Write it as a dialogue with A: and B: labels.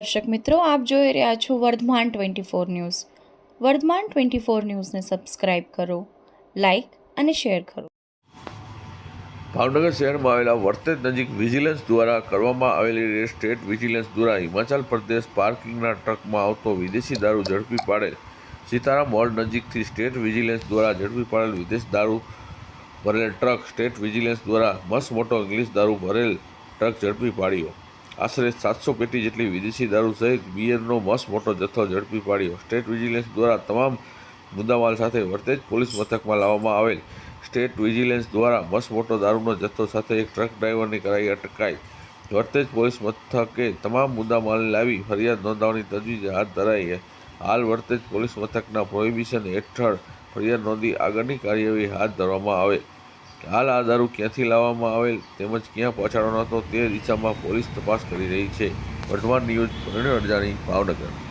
A: દર્શક મિત્રો, આપ જોઈ રહ્યા છો Vardhaman twenty four news. Vardhaman twenty four ન્યૂઝને સબસ્ક્રાઇબ કરો, લાઇક અને શેર કરો.
B: ભાવનગર શહેરમાં આવેલા વર્તેજ નજીક વિજિલન્સ દ્વારા કરવામાં આવેલી સ્ટેટ વિજિલન્સ દ્વારા હિમાચલ પ્રદેશ પાર્કિંગના ટ્રકમાં આવતો વિદેશી દારૂ ઝડપી પાડેલ. સીતારામ મોલ નજીકથી સ્ટેટ વિજિલન્સ દ્વારા ઝડપી પાડેલ વિદેશ દારૂ ભરેલ ટ્રક. સ્ટેટ વિજિલન્સ દ્વારા મસ્ત મોટો ઇંગ્લિશ દારૂ ભરેલ ટ્રક ઝડપી પાડ્યો. આશરે સાતસો પેટી જેટલી વિદેશી દારૂ સહિત બિયરનો મસ્ત મોટો જથ્થો ઝડપી પાડ્યો. સ્ટેટ વિજિલન્સ દ્વારા તમામ મુદ્દામાલ સાથે વર્તેજ પોલીસ મથકમાં લાવવામાં આવેલ. સ્ટેટ વિજિલન્સ દ્વારા મસ્ત મોટો દારૂનો જથ્થો સાથે એક ટ્રક ડ્રાઈવરની કરાઈ અટકાઈ. વર્તેજ પોલીસ મથકે તમામ મુદ્દામાલ લાવી ફરિયાદ નોંધાવવાની તજવીજ હાથ ધરાઈ હાલ વર્તેજ પોલીસ મથકના પ્રોહિબિશન હેઠળ ફરિયાદ નોંધી આગળની કાર્યવાહી હાથ ધરવામાં આવે. હાલ આ દારૂ ક્યાંથી લાવવામાં આવેલ? તેમજ ક્યાં પહોંચાડવાનો હતો? તે દિશામાં પોલીસ તપાસ કરી રહી છે. વર્ધમાન ન્યૂઝ, પ્રવીણ અડજાણી ભાવનગર.